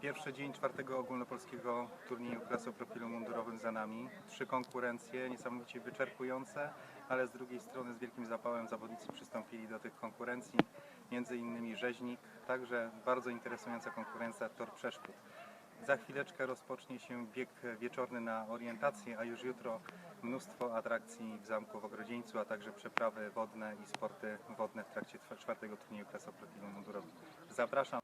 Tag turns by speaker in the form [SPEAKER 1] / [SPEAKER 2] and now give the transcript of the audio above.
[SPEAKER 1] Pierwszy dzień czwartego ogólnopolskiego turnieju klas o profilu mundurowym za nami. Trzy konkurencje niesamowicie wyczerpujące, ale z drugiej strony z wielkim zapałem zawodnicy przystąpili do tych konkurencji. Między innymi rzeźnik, także bardzo interesująca konkurencja tor przeszkód. Za chwileczkę rozpocznie się bieg wieczorny na orientację, a już jutro mnóstwo atrakcji w zamku w Ogrodzieńcu, a także przeprawy wodne i sporty wodne w trakcie czwartego turnieju klas o profilu mundurowym. Zapraszam.